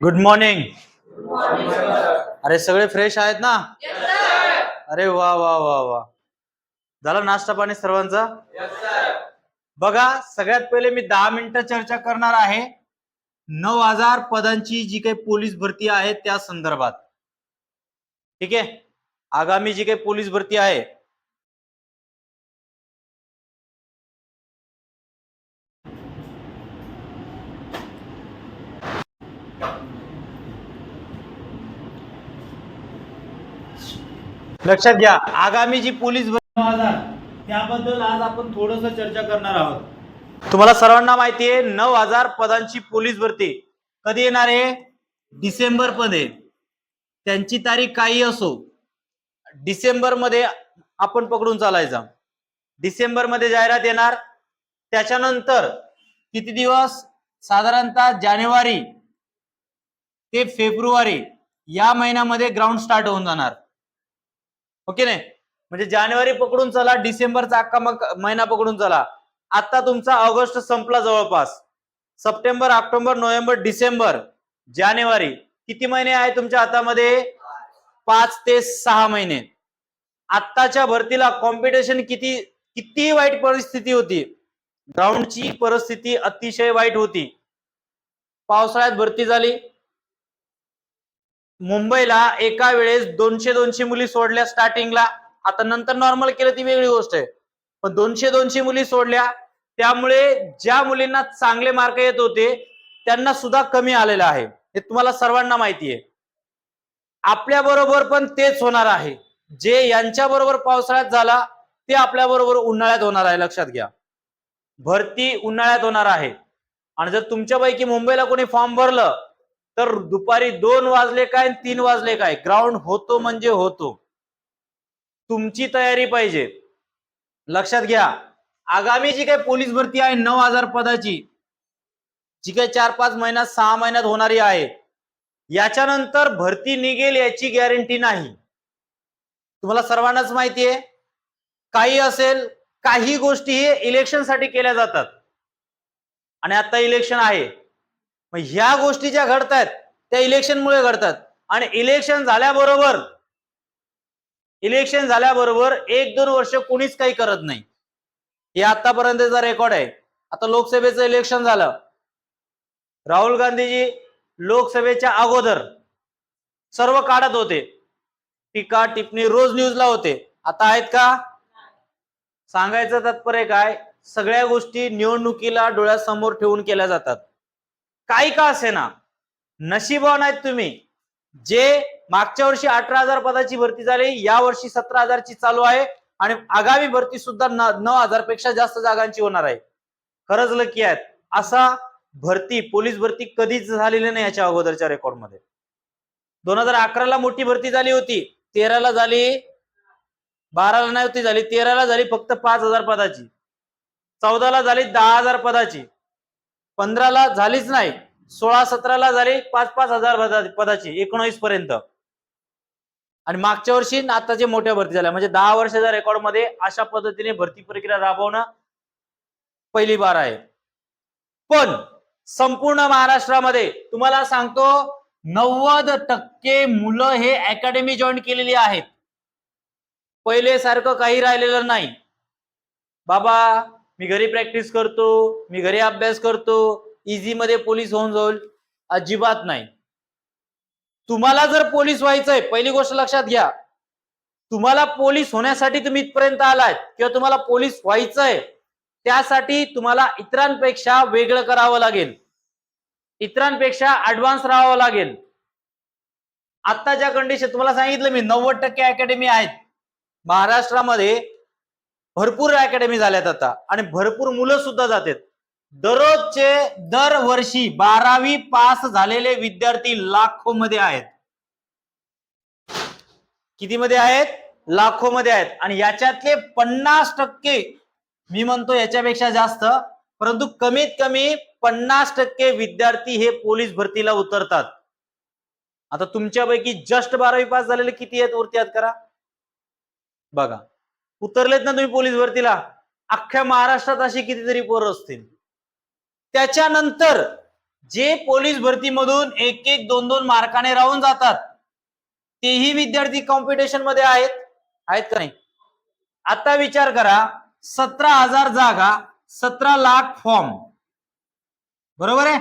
Good morning अरे सगळे fresh आहेत ना? अरे वा वा वा वा. झाला नाश्ता पाणी सर्वांचा? बघा सगळ्यात पहिले मी दहा मिनिटं चर्चा करणार आहे. नऊ हजार पदांची जी काही पोलीस भरती आहे त्या संदर्भात. ठीक आहे? आगामी जी काही पोलीस भरती आहे लक्षात घ्या आगामी जी पोलीस त्याबद्दल आज आपण थोडस चर्चा करणार आहोत. तुम्हाला सर्वांना माहिती आहे नऊ हजार पदांची पोलीस भरती. कधी येणार आहे? डिसेंबरमध्ये त्यांची तारीख काही असो. डिसेंबरमध्ये आपण पकडून चालायचा. डिसेंबरमध्ये जाहिरात येणार. त्याच्यानंतर किती दिवस? साधारणतः जानेवारी ते फेब्रुवारी या महिन्यामध्ये ग्राउंड स्टार्ट होऊन जाणार. हो ओके नाही? म्हणजे जानेवारी पकडून चला डिसेंबरचा अख्खा मग महिना पकडून चला. आता तुमचा ऑगस्ट संपला जवळपास. सप्टेंबर ऑक्टोबर नोव्हेंबर डिसेंबर जानेवारी. किती महिने आहे तुमच्या हातामध्ये? पाच ते सहा महिने. आत्ताच्या भरतीला कॉम्पिटिशन किती किती वाईट परिस्थिती होती? ग्राउंडची परिस्थिती अतिशय वाईट होती. पावसाळ्यात भरती झाली. मुंबईला एका वेळेस दोनशे दोनशे मुली सोडल्या स्टार्टिंगला आता नंतर नॉर्मल केलं ती वेगळी गोष्ट आहे. पण दोनशे दोनशे मुली सोडल्या. त्यामुळे ज्या मुलींना चांगले मार्क येत होते त्यांना सुद्धा कमी आलेलं आहे. हे तुम्हाला सर्वांना माहिती आहे. आपल्या बरोबर पण तेच होणार आहे. जे यांच्या बरोबर पावसाळ्यात झाला ते आपल्या बरोबर उन्हाळ्यात होणार आहे. लक्षात घ्या. भरती उन्हाळ्यात होणार आहे. आणि जर तुमच्यापैकी मुंबईला कोणी फॉर्म भरलं तर दुपारी दोन वाजले काय आणि तीन वाजले काय? ग्राउंड होतो म्हणजे होतो. तुमची तयारी पाहिजे. लक्षात घ्या. आगामी जी काही पोलीस भरती आहे नऊ हजार पदाची जी काही चार पाच महिन्यात सहा महिन्यात होणारी आहे याच्यानंतर भरती निघेल याची गॅरंटी नाही. तुम्हाला सर्वांनाच माहिती आहे. काही असेल काही गोष्टी हे इलेक्शनसाठी केल्या जातात. आणि आता इलेक्शन आहे. मग ह्या गोष्टी ज्या घडतायत त्या इलेक्शनमुळे घडतात. आणि इलेक्शन झाल्याबरोबर इलेक्शन झाल्याबरोबर एक दोन वर्ष कोणीच काही करत नाही. हे आतापर्यंतचा रेकॉर्ड आहे. आता लोकसभेचं इलेक्शन झालं. राहुल गांधीजी लोकसभेच्या अगोदर सर्व काढत होते. टीका टिप्पणी रोज न्यूजला होते. आता आहेत का? सांगायचं तात्पर्य काय? सगळ्या गोष्टी निवडणुकीला डोळ्यासमोर ठेवून केल्या जातात. काही का असे ना नशिबवान आहेत तुम्ही. जे मागच्या वर्षी अठरा हजार पदाची भरती झाली या वर्षी सतरा हजारची चालू आहे आणि आगामी भरती सुद्धा नऊ हजारपेक्षा जास्त जागांची होणार आहे. खरंच लकी आहेत. असा भरती पोलीस भरती कधीच झालेली नाही याच्या अगोदरच्या रेकॉर्डमध्ये. दोन हजार अकराला मोठी भरती झाली होती. तेराला झाली बाराला नाही होती झाली तेराला झाली फक्त पाच हजार पदाची. चौदाला झाली दहा हजार पदाची. पंधराला झालीच नाही सोळा सतराला झाली पाच पाच हजार पदा- पदाची एकोणीस पर्यंत. आणि मागच्या वर्षी आताचे मोठ्या भरती झाल्या म्हणजे दहा वर्षाच्या रेकॉर्डमध्ये अशा पद्धतीने भरती प्रक्रिया राबवणं पहिली बार आहे. पण संपूर्ण महाराष्ट्रामध्ये तुम्हाला सांगतो नव्वद टक्के मुलं हे अकॅडमी जॉईन केलेली आहेत. पहिले सारखं काही राहिलेलं नाही. बाबा मी घरी प्रॅक्टिस करतो मी घरी अभ्यास करतो इझी मध्ये पोलीस होऊन जाईल. अजिबात नाही. तुम्हाला जर पोलीस व्हायचंय पहिली गोष्ट लक्षात घ्या. तुम्हाला पोलीस होण्यासाठी तुम्ही इथपर्यंत आलाय किंवा तुम्हाला पोलीस व्हायचंय त्यासाठी तुम्हाला इतरांपेक्षा वेगळं करावं लागेल. इतरांपेक्षा ऍडव्हान्स राहावं लागेल. आत्ताच्या कंडिशन तुम्हाला सांगितलं मी नव्वद टक्के अकॅडमी आहेत. महाराष्ट्रामध्ये भरपूर अकॅडमी झाल्यात आता. आणि भरपूर मुलं सुद्धा जातात. दररोजचे दरवर्षी बारावी पास झालेले विद्यार्थी लाखो मध्ये आहेत. किती मध्ये आहेत? लाखो मध्ये आहेत. आणि याच्यातले पन्नास टक्के मी म्हणतो याच्यापेक्षा जास्त परंतु कमीत कमी पन्नास टक्के विद्यार्थी हे पोलीस भरतीला उतरतात. आता तुमच्यापैकी जस्ट बारावी पास झालेले किती आहेत? वरती आहेत करा. बघा. उतरलेत ना तुम्ही पोलीस भरतीला अख्ख्या महाराष्ट्रात अशी कितीतरी पोरं असतील. त्याच्यानंतर जे पोलीस भरतीमधून एक एक दोन दोन मार्काने राहून जातात तेही विद्यार्थी कॉम्पिटिशनमध्ये आहेत. आहेत का नाही? आता विचार करा सतरा हजार जागा सतरा लाख फॉर्म बरोबर आहे?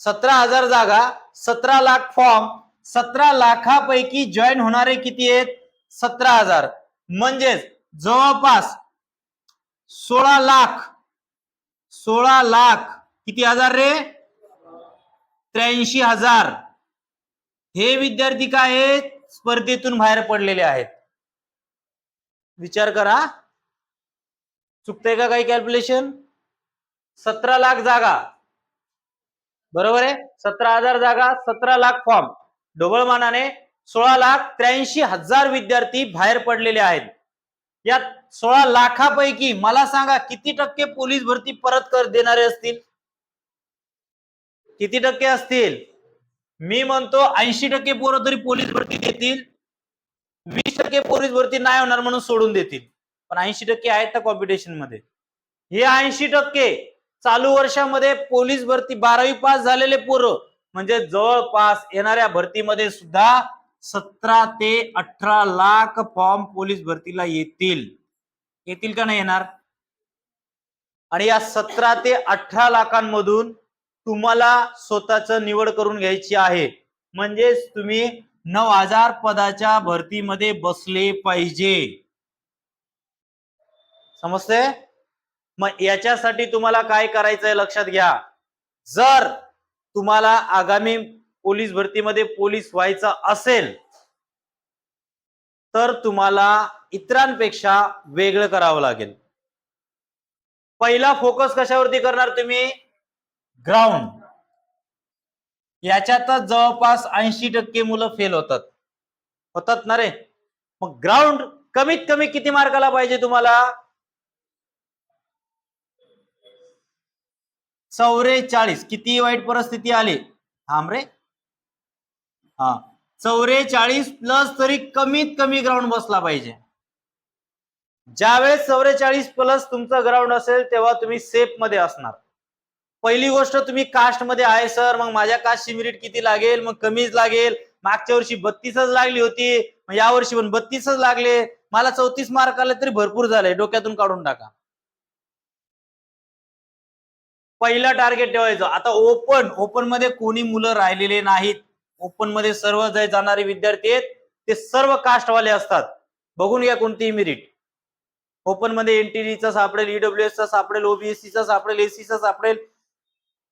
सतरा हजार जागा सतरा लाख फॉर्म सतरा लाखापैकी जॉईन होणारे किती आहेत? सतरा हजार. म्हणजेच जवळपास सोळा लाख सोळा लाख किती हजार रे? त्र्याऐंशी हजार. हे विद्यार्थी काय आहेत? स्पर्धेतून बाहेर पडलेले आहेत. विचार करा. चुकतंय का काही कॅल्क्युलेशन सतरा लाख जागा. बरोबर आहे? सतरा हजार जागा सतरा लाख फॉर्म ढोबळमानाने सोळा लाख त्र्याऐंशी हजार विद्यार्थी बाहेर पडलेले आहेत. यात सोळा लाखापैकी मला सांगा किती टक्के पोलीस भरती परत कर देणारे असतील? किती टक्के असतील? मी म्हणतो ऐंशी टक्के पोरं तरी पोलीस भरती देतील. वीस टक्के पोलीस भरती नाही होणार म्हणून सोडून देतील. पण ऐंशी टक्के आहेत त्या कॉम्पिटिशनमध्ये हे ऐंशी टक्के चालू वर्षामध्ये पोलीस भरती बारावी पास झालेले पोरं म्हणजे जवळपास येणाऱ्या भरतीमध्ये सुद्धा सतरा ते अठरा लाख फॉर्म पोलीस भरतीला येतील. येतील का नाही येणार? आणि या सतरा ते अठरा लाखांमधून तुम्हाला स्वतःच निवड करून घ्यायची आहे. म्हणजेच तुम्ही नऊ हजार पदाच्या भरतीमध्ये बसले पाहिजे. समजते मग याच्यासाठी तुम्हाला काय करायचंय लक्षात घ्या. जर तुम्हाला आगामी पोलीस भरतीमध्ये पोलीस व्हायचं असेल तर तुम्हाला इतरांपेक्षा वेगळं करावं लागेल. पहिला फोकस कशावरती करणार तुम्ही? ग्राउंड याच्यातच जवळपास ऐंशी टक्के मुलं फेल होतात. होतात ना रे? मग ग्राउंड कमीत कमी किती मार्काला पाहिजे तुम्हाला? चौवेचाळीस किती वाईट परिस्थिती आली. थांब रे. हा. चौवेचाळीस प्लस तरी कमीत कमी ग्राउंड बसला पाहिजे. ज्यावेळेस चौवेचाळीस प्लस तुमचं ग्राउंड असेल तेव्हा तुम्ही सेफमध्ये असणार. पहिली गोष्ट तुम्ही कास्टमध्ये आहे सर मग माझ्या कास्टची मिरिट किती लागेल? मग कमीच लागेल. मागच्या वर्षी बत्तीसच लागली होती. मग या वर्षी पण बत्तीसच लागले. मला चौतीस मार्क आले तरी भरपूर झाले. डोक्यातून काढून टाका. पहिला टार्गेट ठेवायचं. आता ओपन ओपनमध्ये कोणी मुलं राहिलेले नाहीत. ओपनमध्ये सर्व जे जाणारे विद्यार्थी आहेत ते सर्व कास्टवाले असतात. बघून घ्या कोणतीही मेरिट ओपनमध्ये एनटीडीचा सापडेल ईडब्ल्यू एसचा सापडेल ओबीएससीचा सापडेल एसीचा सापडेल.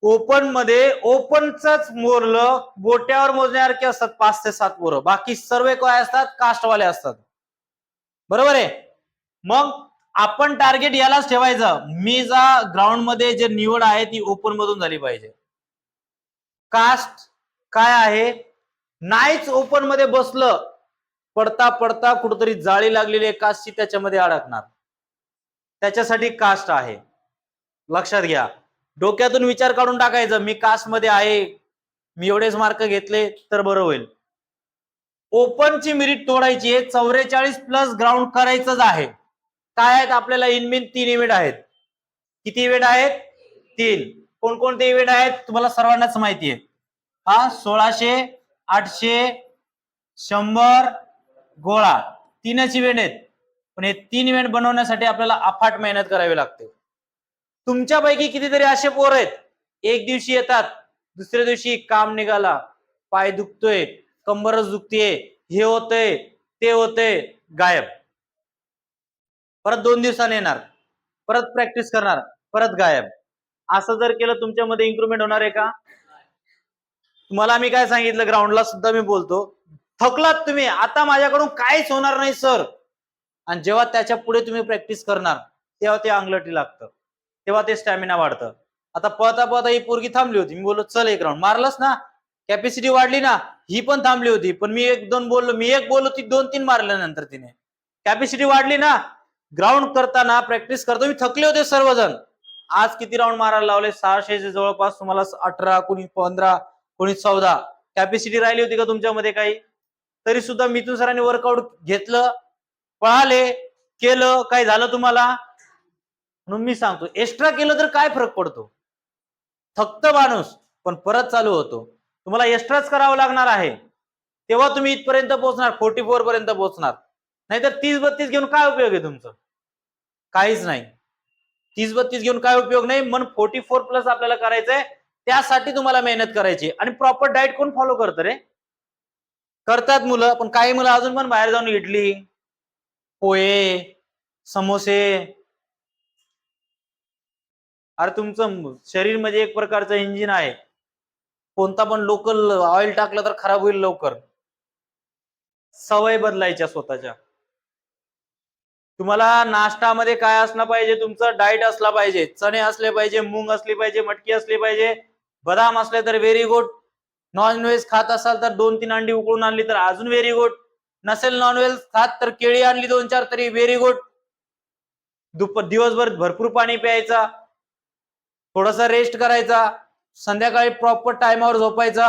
ओपनमध्ये ओपनच मोरलं बोट्यावर मोजण्यासारखे असतात पाच ते सात मोर बाकी सर्व काय असतात कास्टवाले असतात. बरोबर आहे? मग आपण टार्गेट यालाच ठेवायचं. मी जा ग्राउंडमध्ये जे निवड आहे ती ओपन मधून झाली पाहिजे. कास्ट काय आहे? नाहीच ओपनमध्ये बसलं पडता पडता कुठतरी जाळी लागलेली आहे कास्टची त्याच्यामध्ये अडकणार. त्याच्यासाठी कास्ट आहे. लक्षात घ्या. डोक्यातून विचार काढून टाकायचा मी कास्टमध्ये आहे मी एवढेच मार्क घेतले तर बरं होईल. ओपनची मिरिट तोडायची आहे चौवेचाळीस प्लस ग्राउंड करायचंच आहे. काय आहेत आपल्याला इनमिन तीन इव्हेंट आहेत? किती इव्हेंट आहेत? तीन. कोणकोणते इव्हेंट आहेत? तुम्हाला सर्वांनाच माहिती आहे. हा सोळाशे आठशे शंभर गोळा. तीनच इव्हेंट आहेत. पण हे तीन इव्हेंट बनवण्यासाठी आपल्याला अफाट मेहनत करावी लागते. तुमच्यापैकी कितीतरी असे पोर आहेत. एक दिवशी येतात दुसऱ्या दिवशी काम निघाला पाय दुखतोय कंबरच दुखतीये हे होतंय ते होतंय गायब. परत दोन दिवसांनी येणार. परत प्रॅक्टिस करणार परत गायब. असं जर केलं तुमच्यामध्ये इम्प्रुव्हमेंट होणार आहे का? तुम्हाला मी काय सांगितलं? ग्राउंडला सुद्धा मी बोलतो. थकलात तुम्ही. आता माझ्याकडून काहीच होणार नाही सर आणि जेव्हा त्याच्या पुढे तुम्ही प्रॅक्टिस करणार तेव्हा ते अंगलटी लागतं. तेव्हा ते स्टॅमिना वाढतं. आता पळता पळता ही पोरगी थांबली होती. मी बोललो चल एक राऊंड मारलंच ना? कॅपॅसिटी वाढली ना? ही पण थांबली होती. पण मी एक दोन बोललो मी एक बोललो ती दोन तीन मारल्यानंतर तिने. कॅपॅसिटी वाढली ना? ग्राउंड करताना प्रॅक्टिस करतो. मी थकले होते सर्वजण. आज किती राऊंड मारायला लावले? सहाशे जवळपास तुम्हाला अठरा कोणी पंधरा कोणी चौदा कॅपॅसिटी राहिली होती का तुमच्यामध्ये काही? तरी सुद्धा मिथून सरांनी वर्कआउट घेतलं पळाले केलं काय झालं तुम्हाला? म्हणून मी सांगतो एक्स्ट्रा केलं तर काय फरक पडतो? थक्त माणूस पण परत चालू होतो. तुम्हाला एक्स्ट्राच करावं लागणार आहे. तेव्हा तुम्ही इथपर्यंत पोहोचणार फोर्टी फोर पर्यंत पोहोचणार. नाहीतर तीस बत्तीस घेऊन काय उपयोग आहे तुमचं? काहीच नाही. तीस बत्तीस घेऊन काय उपयोग नाही? मन फोर्टी फोर प्लस आपल्याला करायचंय त्यासाठी तुम्हाला मेहनत करायची. आणि प्रॉपर डाएट कोण फॉलो करतं रे? करतात मुलं पण काही मुलं अजून पण बाहेर जाऊन इडली पोहे समोसे. अरे तुमचं शरीर म्हणजे एक प्रकारचं इंजिन आहे. कोणता पण लोकल ऑइल टाकलं तर खराब होईल लवकर. सवय बदलायच्या स्वतःच्या. तुम्हाला नाश्तामध्ये काय असलं पाहिजे? तुमचं डाएट असला पाहिजे. चणे असले पाहिजे मूंग असली पाहिजे मटकी असली पाहिजे. बदाम असले तर व्हेरी गुड नॉनव्हेज खात असाल तर दोन तीन अंडी उकळून आणली तर अजून व्हेरी गुड नसेल नॉनव्हेज खात तर केळी आणली दोन चार तरी व्हेरी गुड दुपार दिवसभर भरपूर पाणी प्यायचा. थोडासा रेस्ट करायचा. संध्याकाळी प्रॉपर टायमावर झोपायचा.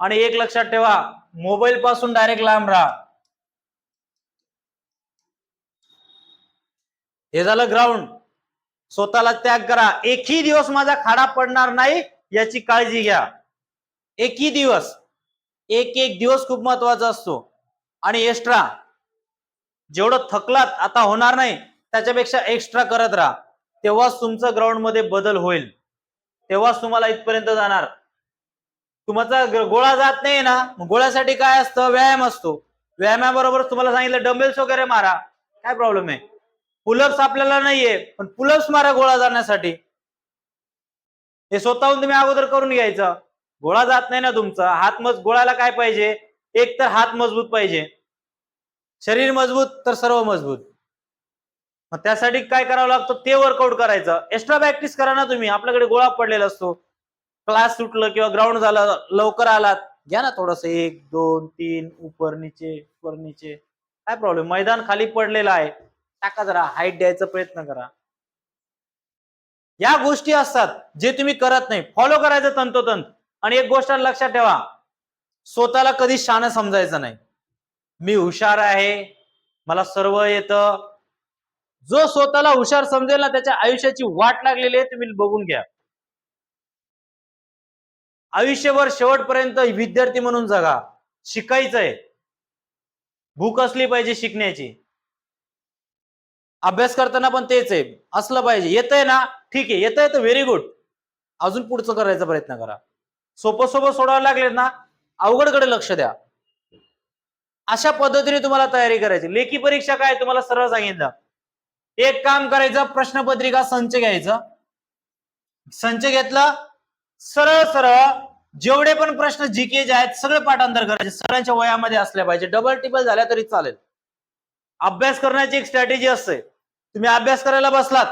आणि एक लक्षात ठेवा मोबाईल पासून डायरेक्ट लांब राहा. हे झालं ग्राउंड स्वतःला त्याग करा. एकही दिवस माझा खाडा पडणार नाही. याची काळजी घ्या. एकही दिवस एक एक दिवस खूप महत्त्वाचा असतो. आणि एक्स्ट्रा जेवढं थकलात आता होणार नाही त्याच्यापेक्षा एक्स्ट्रा करत राहा. तेव्हाच तुमचं ग्राउंडमध्ये बदल होईल. तेव्हाच तुम्हाला इथपर्यंत जाणार. तुमचा गोळा जात नाही ना गोळ्यासाठी काय असतं? व्यायाम असतो. व्यायामाबरोबर तुम्हाला सांगितलं डंबेल्स वगैरे मारा. काय प्रॉब्लेम आहे? पुलप्स आपल्याला नाहीये पण पुलप्स मारा गोळा जाण्यासाठी. हे स्वतःहून तुम्ही अगोदर करून घ्यायचं. गोळा जात नाही ना तुमचा. हात मज गोळाला काय पाहिजे? एक तर हात मजबूत पाहिजे. शरीर मजबूत तर सर्व मजबूत. मग त्यासाठी काय करावं लागतं? ते वर्कआउट करायचं. एक्स्ट्रा प्रॅक्टिस करा ना तुम्ही. आपल्याकडे गोळा पडलेला असतो. क्लास सुटलं किंवा ग्राउंड झालं लवकर आलात. घ्या ना थोडस. एक दोन तीन उपर नीचे उपर नीचे. काय प्रॉब्लेम मैदान खाली पडलेलं आहे. टाका जरा. हाईट द्यायचा प्रयत्न करा. या गोष्टी असतात जे तुम्ही करत नाही. फॉलो करायचं तंतोतंत. आणि एक गोष्ट लक्षात ठेवा. स्वतःला कधी शान समजायचं नाही. मी हुशार आहे. मला सर्व येतं. जो स्वतःला हुशार समजेल ना त्याच्या आयुष्याची वाट लागलेली आहे तुम्ही बघून घ्या. आयुष्यभर शेवटपर्यंत विद्यार्थी म्हणून जगा. शिकायचंय. भूक असली पाहिजे शिकण्याची. अभ्यास करताना पण तेच आहे. असलं पाहिजे. येतंय ना? ठीक आहे. येतंय तर व्हेरी गुड अजून पुढचं करायचा प्रयत्न करा. सोपं सोपं सोडावं लागले ना? अवघडकडे लक्ष द्या. अशा पद्धतीने तुम्हाला तयारी करायची. लेखी परीक्षा काय? तुम्हाला सरळ सांगितलं. एक काम करायचं प्रश्नपत्रिका संच घ्यायचं. संच घेतला. सरळ सरळ जेवढे पण प्रश्न जीके जे आहेत सगळे पाठांतर करायचे. सरांच्या वयामध्ये असल्या पाहिजे. डबल टिबल झाल्या तरी चालेल. अभ्यास करण्याची एक स्ट्रॅटेजी असते. तुम्ही अभ्यास करायला बसलात.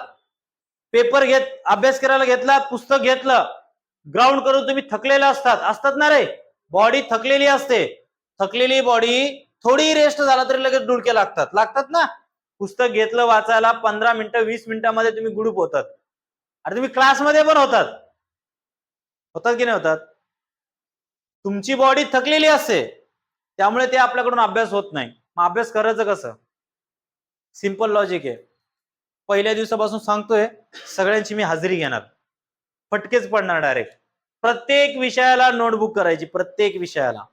पेपर घेत अभ्यास करायला घेतलात पुस्तक घेतलं. ग्राउंड करून तुम्ही थकलेला असतात. असतात ना रे? बॉडी थकलेली असते. थकलेली बॉडी थोडी रेस्ट झाला तरी लगेच डुलके लागतात. लागतात ना? पुस्तक घेतलं वाचायला पंधरा मिनिटं वीस मिनिटांमध्ये तुम्ही ग्रुप होतात. अरे तुम्ही क्लासमध्ये पण होतात. होतात की नाही होतात? तुमची बॉडी थकलेली असते. त्यामुळे ते आपल्याकडून अभ्यास होत नाही. मग अभ्यास करायचं कसं? सिंपल लॉजिक आहे. पहिल्या दिवसापासून सांगतोय सगळ्यांची मी हजेरी घेणार. फटकेच पडणार डायरेक्ट प्रत्येक विषयाला नोटबुक करायची प्रत्येक विषयाला.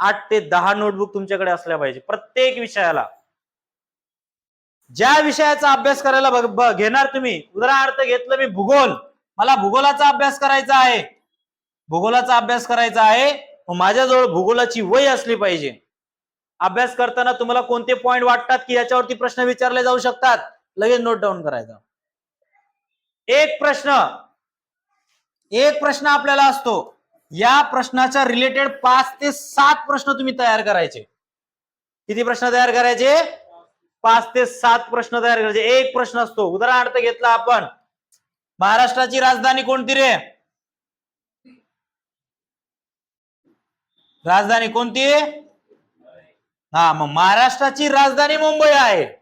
आठ ते दहा नोटबुक तुमच्याकडे असल्या पाहिजे प्रत्येक विषयाला. ज्या विषयाचा अभ्यास करायला घेणार तुम्ही उदाहरणार्थ घेतलं मी भूगोल. मला भूगोलाचा अभ्यास करायचा आहे. भूगोलाचा अभ्यास करायचा आहे माझ्याजवळ भूगोलाची वय असली पाहिजे. अभ्यास करताना तुम्हाला कोणते पॉइंट वाटतात की याच्यावरती प्रश्न विचारले जाऊ शकतात. लगेच नोट डाऊन करायचा. एक प्रश्न. एक प्रश्न आपल्याला असतो. या प्रश्नाच्या रिलेटेड पाच ते सात प्रश्न तुम्ही तयार करायचे. किती प्रश्न तयार करायचे? पाच ते सात प्रश्न तयार करायचे. एक प्रश्न असतो. उदाहरणार्थ घेतला आपण. महाराष्ट्राची राजधानी कोणती रे? राजधानी कोणती? हा मग महाराष्ट्राची राजधानी मुंबई आहे.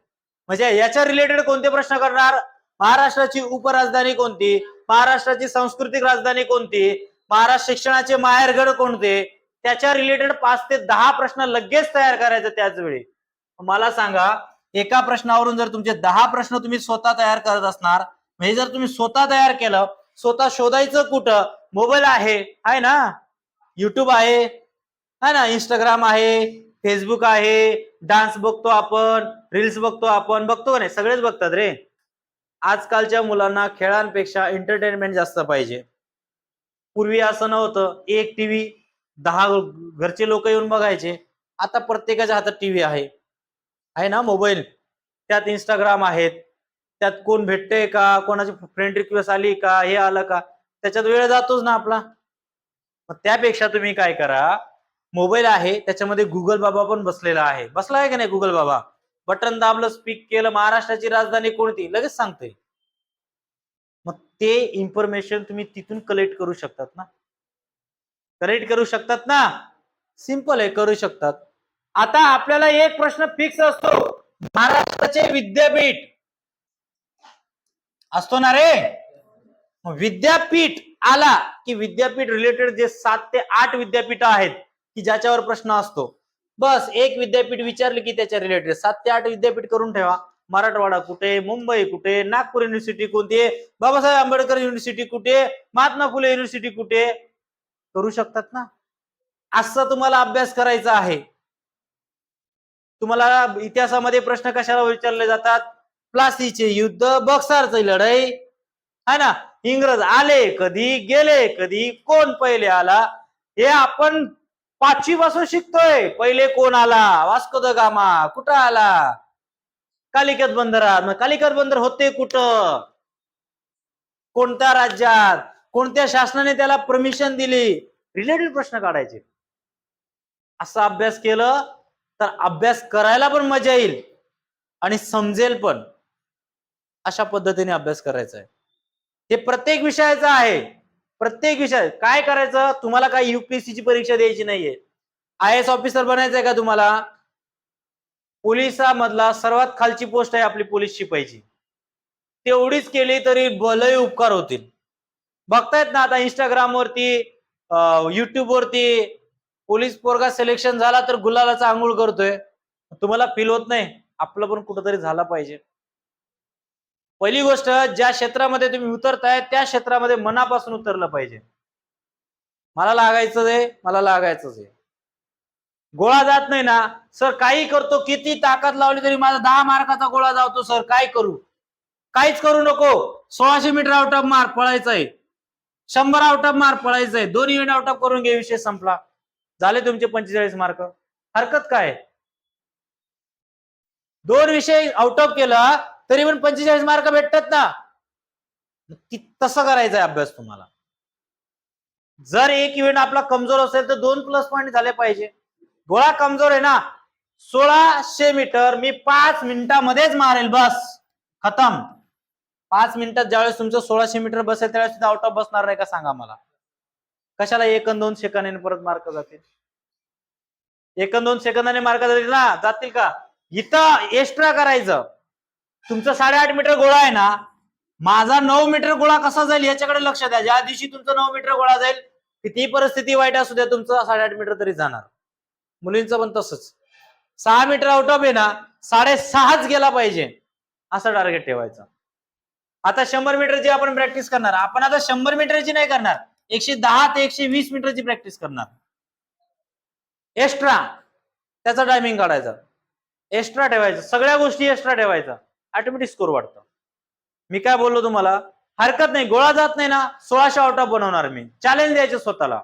म्हणजे याच्या रिलेटेड कोणते प्रश्न करणार? महाराष्ट्राची उपराजधानी कोणती? महाराष्ट्राची सांस्कृतिक राजधानी कोणती? महाराष्ट्र शिक्षणाचे माहेरगड कोणते? त्याच्या रिलेटेड पाच ते दहा प्रश्न लगेच तयार करायचे त्याच वेळी. मला सांगा एका प्रश्नावरून जर तुमचे दहा प्रश्न तुम्ही स्वतः तयार करत असणार म्हणजे जर तुम्ही स्वतः तयार केलं स्वतः शोधायचं कुठं? मोबाईल आहे आहे ना? युट्यूब आहे ना? इंस्टाग्राम आहे फेसबुक आहे डान्स बघतो आपण रील्स बघतो आपण बघतो का नाही? सगळेच बघतात रे. आजकालच्या मुलांना खेळांपेक्षा एंटरटेनमेंट जास्त पाहिजे. पूर्वी असं नव्हतं. एक टीव्ही दहा घरचे लोक येऊन बघायचे. आता प्रत्येकाच्या हातात टीव्ही आहे. आहे ना मोबाईल त्यात इंस्टाग्राम आहेत. त्यात कोण भेटते का? कोणाची फ्रेंड रिक्वेस्ट आली का? हे आलं का? त्याच्यात वेळ जातोच ना आपला. मग त्यापेक्षा तुम्ही काय करा? मोबाईल आहे. त्याच्यामध्ये गुगल बाबा पण बसलेला आहे. बसला आहे का नाही गुगल बाबा? बटन दाबलं स्पीक केलं महाराष्ट्राची राजधानी कोणती? लगेच सांगते मग ते इन्फॉर्मेशन तुम्ही तिथून कलेक्ट करू शकतात ना. कलेक्ट करू शकतात ना. सिंपल आहे करू शकतात. आता आपल्याला एक प्रश्न फिक्स असतो. महाराष्ट्राचे विद्यापीठ असतो ना रे? मग विद्यापीठ आला की विद्यापीठ रिलेटेड जे सात ते आठ विद्यापीठ आहेत की ज्याच्यावर प्रश्न असतो. बस एक विद्यापीठ विचारले की त्याच्या रिलेटेड सात ते आठ विद्यापीठ करून ठेवा. मराठवाडा कुठे मुंबई कुठे नागपूर युनिव्हर्सिटी कोणती आहे? बाबासाहेब आंबेडकर युनिव्हर्सिटी कुठे महात्मा फुले युनिव्हर्सिटी कुठे? करू शकतात ना? असा तुम्हाला अभ्यास करायचा आहे. तुम्हाला इतिहासामध्ये प्रश्न कशाला विचारले जातात? प्लासीचे युद्ध बक्सारची लढाई. है ना? इंग्रज आले कधी गेले कधी कोण पहिले आला? हे आपण पाचवी पासून शिकतोय. पहिले कोण आला? Vasco da Gama. कुठं आला? कालिकत बंदरात मग कालिकत बंदर होते कुठं? कोणत्या राज्यात? कोणत्या शासनाने त्याला परमिशन दिली? रिलेटेड प्रश्न काढायचे. असा अभ्यास केलं तर अभ्यास करायला पण मजा येईल आणि समजेल पण. अशा पद्धतीने अभ्यास करायचा आहे. हे प्रत्येक विषयाचं आहे. प्रत्येक विषय. काय करायचं? तुम्हाला काय युपीएससीची परीक्षा द्यायची नाहीये. आय एस ऑफिसर बनायचंय का तुम्हाला? पोलिसामधला सर्वात खालची पोस्ट आहे आपली पोलीस शिपायची तेवढीच केली तरी भलही उपकार होतील. बघतायत ना आता इंस्टाग्राम वरती वरती पोलीस पोरगा सिलेक्शन झाला तर गुलालाचा आंघोळ करतोय. तुम्हाला फील होत नाही. आपलं पण कुठंतरी झाला पाहिजे. पहिली गोष्ट ज्या क्षेत्रामध्ये तुम्ही उतरताय त्या क्षेत्रामध्ये मनापासून उतरलं पाहिजे. मला लागायचं आहे मला लागायचंच आहे. गोळा जात नाही ना. सर काही करतो किती ताकद लावली तरी माझा दहा मार्काचा गोळा जावतो सर. काय करू? काहीच करू नको. सोळाशे मीटर आउट ऑफ मार्क आहे शंभर आउट ऑफ मार्क आहे दोन इव्हेंट आउट ऑफ करून घे विषय संपला. झाले तुमचे पंचेचाळीस मार्क हरकत काय? दोन विषय आउट ऑफ केला तरी पण पंचेचाळीस मार्क भेटतात ना. ती- तसं करायचा आहे अभ्यास तुम्हाला. जर एक इव्हेंट आपला कमजोर असेल तर दोन प्लस पॉईंट झाले पाहिजे. गोळा कमजोर आहे ना. सोळाशे मीटर मी पाच मिनिटांमध्येच मारेल बस. खतम. पाच मिनिटात ज्यावेळेस तुमचं सोळाशे मीटर बसेल त्यावेळेस सुद्धा आउट ऑफ बसणार नाही का सांगा मला. कशाला एक दोन सेकंदाने परत मार्क जातील? एक दोन सेकंदाने मार्क जातील ना? जातील का? इथं एक्स्ट्रा करायचं. तुमचा साडेआठ मीटर गोळा आहे ना माझा नऊ मीटर गोळा कसा जाईल याच्याकडे लक्ष द्या. ज्या दिवशी तुमचा नऊ मीटर गोळा जाईल किती परिस्थिती वाईट असू द्या तुमचं साडेआठ मीटर तरी जाणार. मुलींचं पण तसंच. सहा मीटर आउट ऑफ आहे ना साडेसहाच गेला पाहिजे असं टार्गेट ठेवायचं. आता शंभर मीटरची आपण प्रॅक्टिस करणार. आपण आता शंभर मीटरची नाही करणार एकशे दहा ते एकशे वीस मीटरची प्रॅक्टिस करणार. एक्स्ट्रा त्याचा टायमिंग काढायचा. एक्स्ट्रा ठेवायचं सगळ्या गोष्टी एक्स्ट्रा ठेवायचा. ऑटोमॅटिक स्कोर वाढतो. मी काय बोललो तुम्हाला? हरकत नाही गोळा जात नाही ना सोळाशे आउट ऑफ बनवणार मी. चॅलेंज द्यायचं स्वतःला.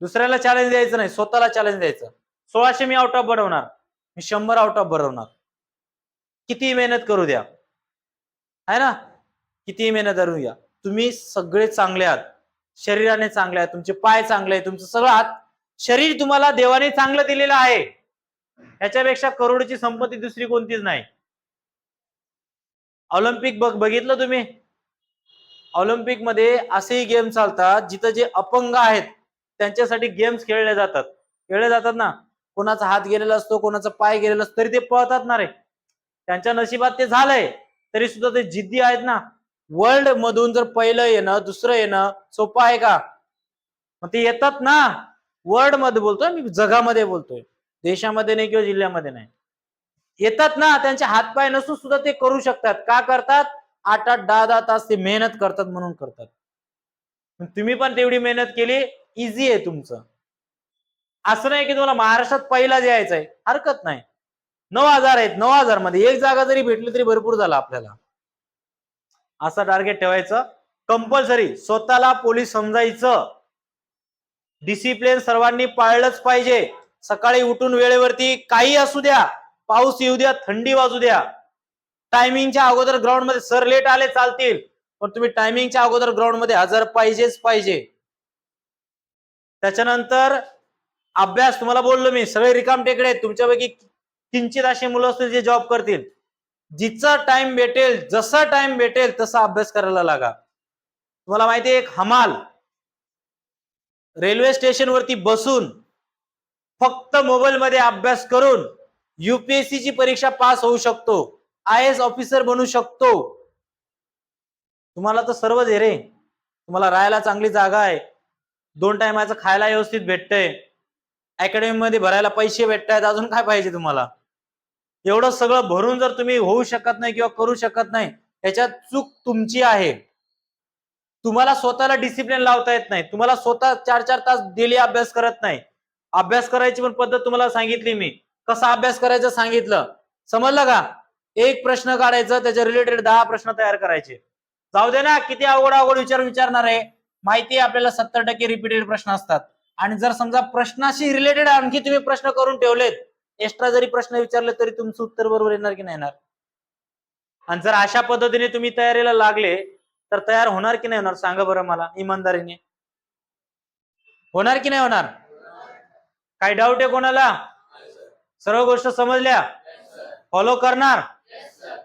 दुसऱ्याला चॅलेंज द्यायचं नाही स्वतःला चॅलेंज द्यायचं. सोळाशे मी आउट ऑफ बनवणार. मी शंभर आउट ऑफ बनवणार. किती मेहनत करू द्या. आहे ना? किती मेहनत करू द्या तुम्ही सगळे चांगले आहात. शरीराने चांगले आहात. तुमचे पाय चांगले आहेत. तुमचं सगळं आहात. शरीर तुम्हाला देवाने चांगलं दिलेलं आहे. याच्यापेक्षा करोडची संपत्ती दुसरी कोणतीच नाही. ऑलिम्पिक बघ बघितलं तुम्ही? ऑलिम्पिकमध्ये असेही गेम चालतात जिथं जे अपंग आहेत त्यांच्यासाठी गेम्स खेळले जातात. खेळले जातात ना? कोणाचा हात गेलेला असतो कोणाचा पाय गेलेला असतो तरी ते पळतात ना रे. त्यांच्या नशिबात ते झालंय तरी सुद्धा ते जिद्दी आहेत ना? वर्ल्ड मधून जर पहिलं येणं दुसरं येणं सोपं आहे का? मग ते येतात ना? वर्ल्डमध्ये बोलतोय मी जगामध्ये बोलतोय. देशामध्ये नाही किंवा जिल्ह्यामध्ये नाही. येतात ना त्यांचे हातपाय नसून सुद्धा ते करू शकतात. का करतात? आठ आठ दहा दहा तास ते मेहनत करतात म्हणून करतात. तुम्ही पण तेवढी मेहनत केली इझी आहे तुमचं. असं नाही की तुम्हाला महाराष्ट्रात पहिला यायचं आहे हरकत नाही. नऊ हजार आहेत नऊ हजारमध्ये. एक जागा जरी भेटली तरी भरपूर झाला आपल्याला. असं टार्गेट ठेवायचं. कंपल्सरी स्वतःला पोलीस समजायचं. डिसिप्लिन सर्वांनी पाळलंच पाहिजे. सकाळी उठून वेळेवरती काही असू द्या. पाऊस येऊ द्या थंडी वाजू द्या. टायमिंगच्या अगोदर ग्राउंडमध्ये सर लेट आले चालतील. पण तुम्ही टायमिंगच्या अगोदर ग्राउंडमध्ये हजर पाहिजेच पाहिजे. त्याच्यानंतर अभ्यास तुम्हाला बोललो मी सगळे रिकाम टेकडे तुमच्यापैकी किंचित अशी मुलं असतील जे जॉब करतील. जिचा टाइम भेटेल जसा टाइम भेटेल तसा अभ्यास करायला लागा. तुम्हाला माहिती आहे एक हमाल. रेल्वे स्टेशनवरती बसून फक्त मोबाईल मध्ये अभ्यास करून युपीएससी ची परीक्षा पास होऊ शकतो. आय एस ऑफिसर बनू शकतो. तुम्हाला तर सर्वच आहे रे. तुम्हाला राहायला चांगली जागा आहे. दोन टायमाचं खायला व्यवस्थित भेटतंय. अकॅडमी मध्ये भरायला पैसे भेटतायत. अजून काय पाहिजे तुम्हाला? एवढं सगळं भरून जर तुम्ही होऊ शकत नाही किंवा करू शकत नाही याच्यात चूक तुमची आहे. तुम्हाला स्वतःला डिसिप्लिन लावता येत नाही. तुम्हाला स्वतः चार चार तास डेली अभ्यास करत नाही. अभ्यास करायची पण पद्धत तुम्हाला सांगितली मी. कसा अभ्यास करायचा सांगितलं? समजलं का? एक प्रश्न काढायचा त्याच्या रिलेटेड दहा प्रश्न तयार करायचे. जाऊ दे ना किती अवघड अवघड विचार विचारणार आहे. माहिती आपल्याला सत्तर टक्के रिपीटेड प्रश्न असतात. आणि जर समजा प्रश्नाशी रिलेटेड आणखी तुम्ही प्रश्न करून ठेवलेत एक्स्ट्रा जरी प्रश्न विचारले तरी तुमचं उत्तर बरोबर येणार की नाही येणार? आणि जर अशा पद्धतीने तुम्ही तयारीला लागले तर तयार होणार की नाही होणार? सांगा बरं मला इमानदारीने. होणार की नाही होणार? काही डाऊट आहे कोणाला? सर्व गोष्ट समजल्या? फॉलो करणार?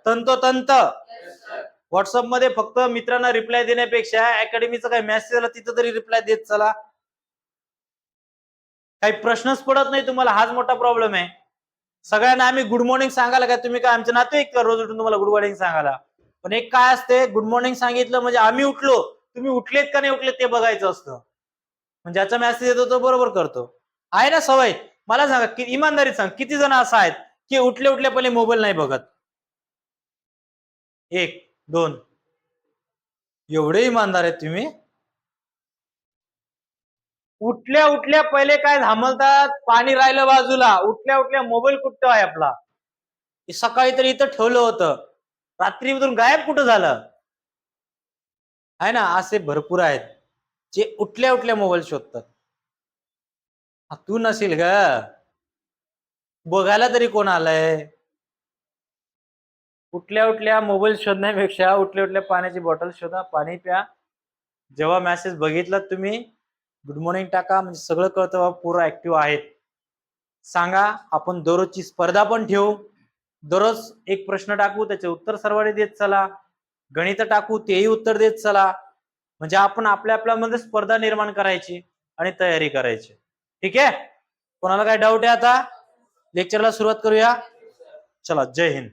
तंतोतंत? व्हॉट्सअपमध्ये फक्त मित्रांना रिप्लाय देण्यापेक्षा अकॅडमीचा काही मेसेज आला तिथं तरी रिप्लाय देत चला. काही प्रश्नच पडत नाही तुम्हाला हाच मोठा प्रॉब्लेम आहे. सगळ्यांना आम्ही गुड मॉर्निंग सांगायला काय तुम्ही काय आमचे नातेवाईक एक रोज उठून तुम्हाला गुड मॉर्निंग सांगायला? पण एक काय असते गुड मॉर्निंग सांगितलं म्हणजे आम्ही उठलो तुम्ही उठलेत का नाही उठलेत ते बघायचं असतं. म्हणजे ज्याचा मेसेज येतो तो बरोबर करतो. आहे ना सवय? मला सांगा की इमानदारीत सांग किती जण असं आहेत की उठले उठले पहिले मोबाईल नाही बघत? एक दोन. एवढे इमानदार आहेत तुम्ही? उठल्या उठल्या पहिले काय थांबवतात पाणी राहिलं बाजूला. उठल्या उठल्या मोबाईल कुठं आहे आपला? सकाळी तरी इथं ठेवलं होतं. रात्रीमधून गायब कुठं झालं? आहे ना असे भरपूर आहेत जे उठल्या उठल्या मोबाईल शोधतात. हा, तू नशील ग. बघायला तरी कोण आलंय? उठल्या उठल्या मोबाईल शोधण्यापेक्षा उठल्या उठल्या पाण्याची बॉटल शोधा पाणी प्या. जेव्हा मेसेज बघितला तुम्ही गुड मॉर्निंग टाका म्हणजे सगळं कळतं बाबा पूर्ण ऍक्टिव्ह आहेत. सांगा आपण दररोजची स्पर्धा पण ठेवू. दररोज एक प्रश्न टाकू त्याचे उत्तर सर्वांनी देत चला. गणित टाकू तेही उत्तर देत चला. म्हणजे आपण आपल्या आपल्यामध्ये स्पर्धा निर्माण करायची आणि तयारी करायची. ठीक आहे? कोणाला काय डाऊट आहे आता? लेक्चरला सुरुवात करूया. चला जय हिंद.